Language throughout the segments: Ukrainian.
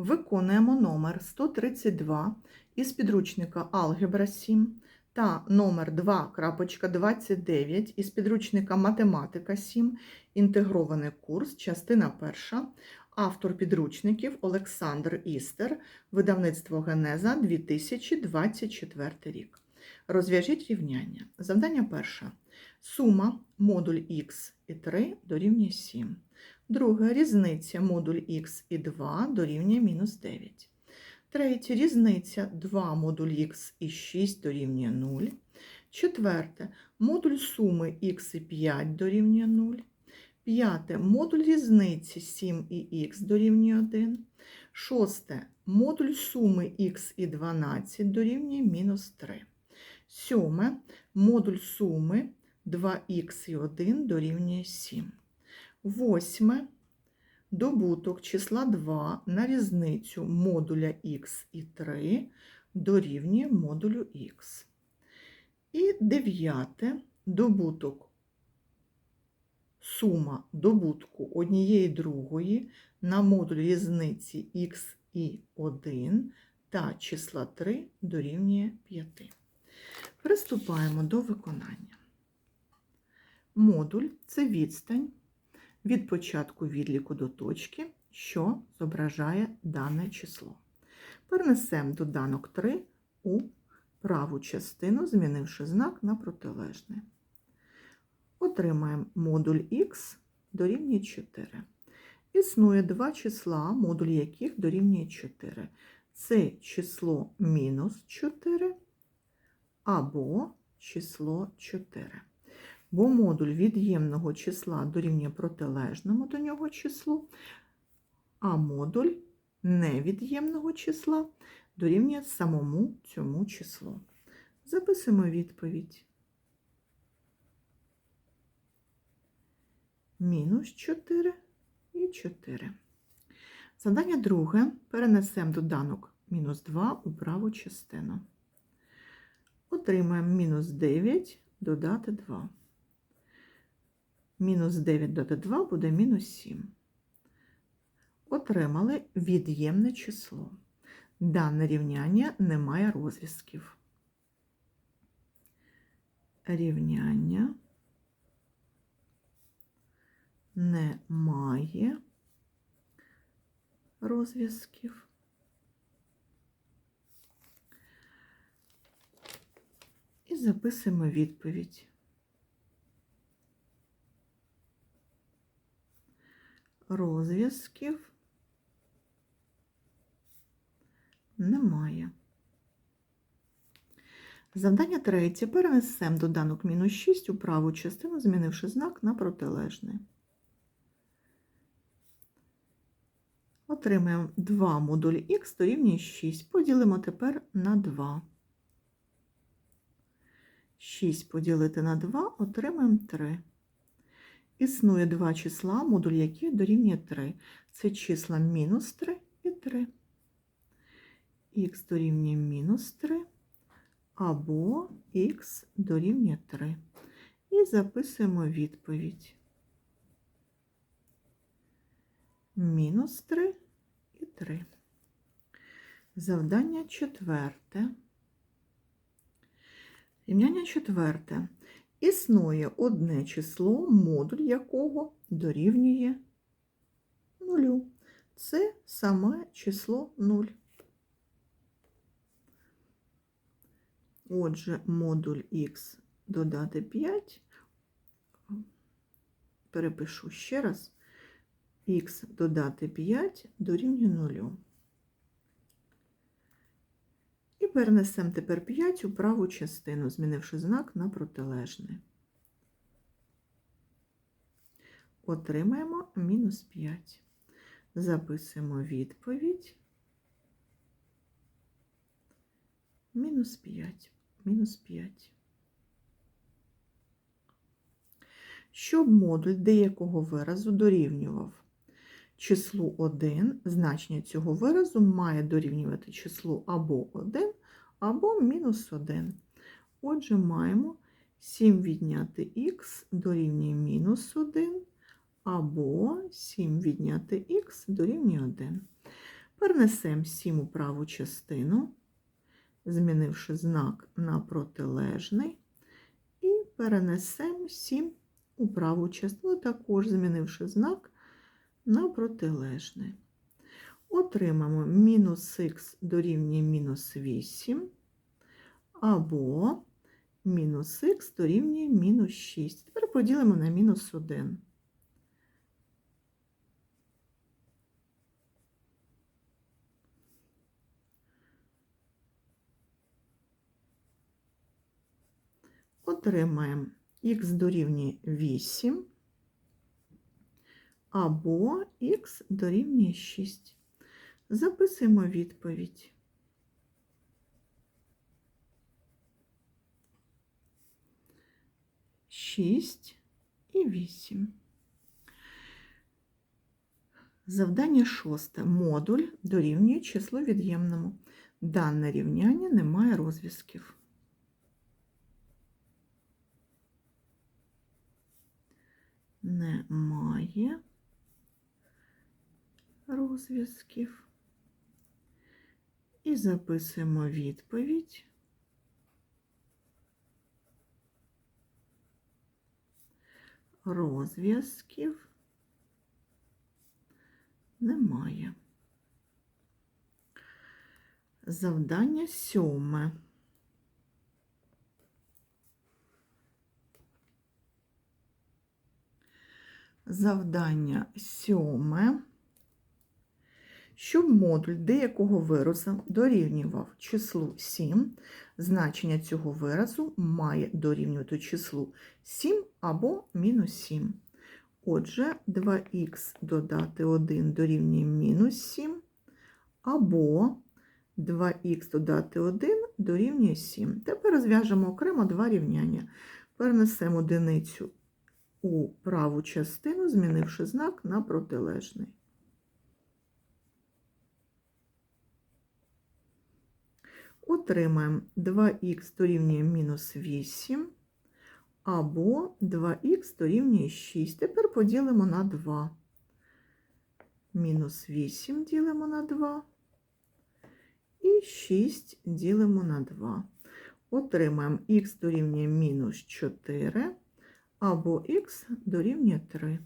Виконуємо номер 132 із підручника Алгебра 7 та номер 2.29 із підручника Математика 7, інтегрований курс, частина 1, автор підручників Олександр Істер, видавництво Генеза 2024 рік. Розв'яжіть рівняння. Завдання перше. Сума модуль х і 3 дорівнює 7. Друге різниця модуль х і 2 дорівнює мінус 9. Третє різниця 2 модуль х і 6 дорівнює 0. Четверте модуль суми х і 5 дорівнює 0. П'яте модуль різниці 7 і х дорівнює 1. Шосте модуль суми х і 12 дорівнює мінус 3. Сьоме модуль суми 2х і 1 дорівнює 7. Восьме. Добуток числа 2 на різницю модуля х і 3 дорівнює модулю х. І дев'яте. Добуток сума добутку однієї другої на модуль різниці х і 1 та числа 3 дорівнює 5. Приступаємо до виконання. Модуль це відстань від початку відліку до точки, що зображає дане число. Перенесемо доданок 3 у праву частину, змінивши знак на протилежний. Отримаємо модуль х дорівнює 4. Існує два числа, модуль яких дорівнює 4. Це число мінус 4 або число 4 бо модуль від'ємного числа дорівнює протилежному до нього числу, а модуль невід'ємного числа дорівнює самому цьому числу. Записуємо відповідь. Мінус 4 і 4. Задання друге. Перенесемо доданок мінус 2 у праву частину. Отримаємо мінус 9 додати 2 мінус 9 додати 2 буде мінус 7. Отримали від'ємне число. Дане рівняння не має розв'язків. Рівняння не має розв'язків. І записуємо відповідь. Розв'язків немає. Завдання третє. Перенесемо доданок мінус 6 у праву частину, змінивши знак на протилежний. Отримаємо 2 модуль х дорівнює 6. Поділимо тепер на 2. 6 поділити на 2 отримаємо 3. Існує два числа, модуль яких дорівнює 3. Це числа мінус 3 і 3. Х дорівнює мінус 3 або х дорівнює 3. І записуємо відповідь. Мінус 3 і 3. Завдання четверте. Рівняння четверте. Існує одне число, модуль якого дорівнює нулю. Це саме число 0. Отже, модуль х додати 5, перепишу ще раз, х додати 5 дорівнює 0. І перенесемо тепер 5 у праву частину, змінивши знак на протилежний. Отримаємо мінус 5. Записуємо відповідь. Мінус 5. Мінус 5. Щоб модуль деякого виразу дорівнював числу 1, значення цього виразу має дорівнювати числу або 1, або мінус 1. Отже, маємо 7 відняти х дорівнює мінус 1, або 7 відняти х дорівнює 1. Перенесемо 7 у праву частину, змінивши знак на протилежний, і перенесемо 7 у праву частину, також змінивши знак на протилежний. Отримаємо мінус х дорівнює мінус 8, або мінус х дорівнює мінус 6. Тепер поділимо на мінус 1. Отримаємо х дорівнює 8 або х дорівнює 6. Записуємо відповідь. Шість і вісім. Завдання шосте. Модуль дорівнює числу від'ємному. Дане рівняння не має розв'язків. Немає розв'язків. І записуємо відповідь. Розв'язків немає. Завдання сьоме. Завдання сьоме. Щоб модуль деякого виразу дорівнював числу 7, значення цього виразу має дорівнювати числу 7 або мінус 7. Отже, 2х додати 1 дорівнює мінус 7, або 2х додати 1 дорівнює 7. Тепер розв'яжемо окремо два рівняння. Перенесемо одиницю у праву частину, змінивши знак на протилежний. Отримаємо 2х дорівнює мінус 8 або 2х дорівнює 6. Тепер поділимо на 2. Мінус 8 ділимо на 2 і 6 ділимо на 2. Отримаємо х дорівнює мінус 4 або х дорівнює 3.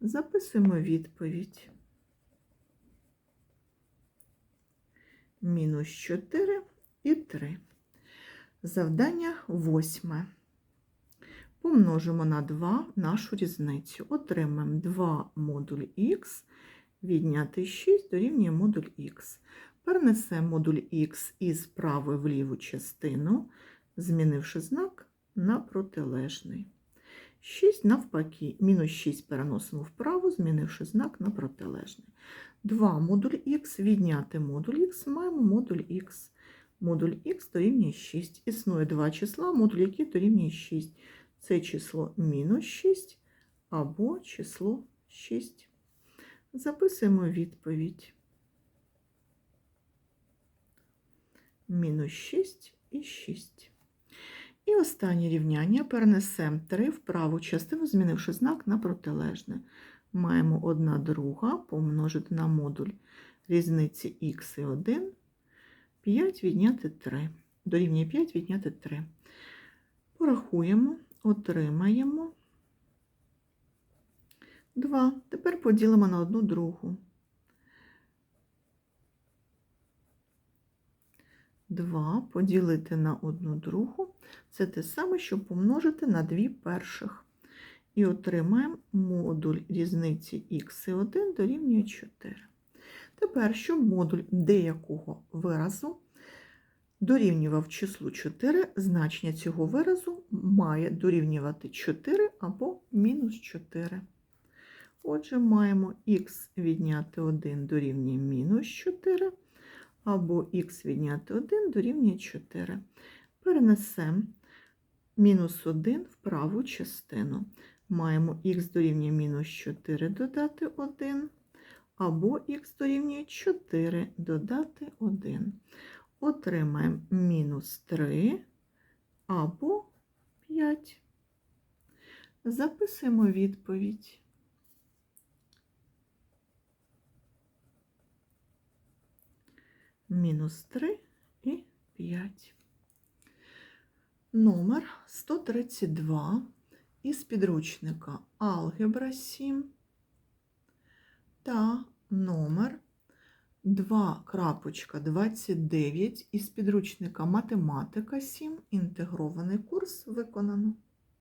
Записуємо відповідь. Мінус 4 і 3. Завдання восьме. Помножимо на 2 нашу різницю. Отримаємо 2 модуль х, відняти 6 дорівнює модуль х. Перенесемо модуль х із правої в ліву частину, змінивши знак на протилежний. 6 навпаки, мінус 6 переносимо вправо, змінивши знак на протилежний. 2 модуль х, відняти модуль х, маємо модуль х. Модуль х дорівнює 6. Існує два числа, модуль яких дорівнює 6. Це число мінус 6 або число 6. Записуємо відповідь. Мінус 6 і 6. І останнє рівняння перенесемо 3 в праву частину, змінивши знак на протилежне. Маємо 1 друга помножити на модуль різниці х і 1, 5 відняти 3. Дорівнює 5 відняти 3. Порахуємо, отримаємо 2. Тепер поділимо на 1 другу. 2 поділити на 1 другу це те саме, що помножити на 2 перших. І отримаємо модуль різниці х і 1 дорівнює 4. Тепер, щоб модуль деякого виразу дорівнював числу 4, значення цього виразу має дорівнювати 4 або мінус 4. Отже, маємо х відняти 1 дорівнює мінус 4, або х відняти 1 дорівнює 4. Перенесемо мінус 1 в праву частину. Маємо х дорівнює мінус 4 додати 1, або х дорівнює 4 додати 1. Отримаємо мінус 3 або 5. Записуємо відповідь. мінус 3 і 5. Номер 132 із підручника Алгебра 7 та номер 2.29 із підручника Математика 7. Інтегрований курс виконано.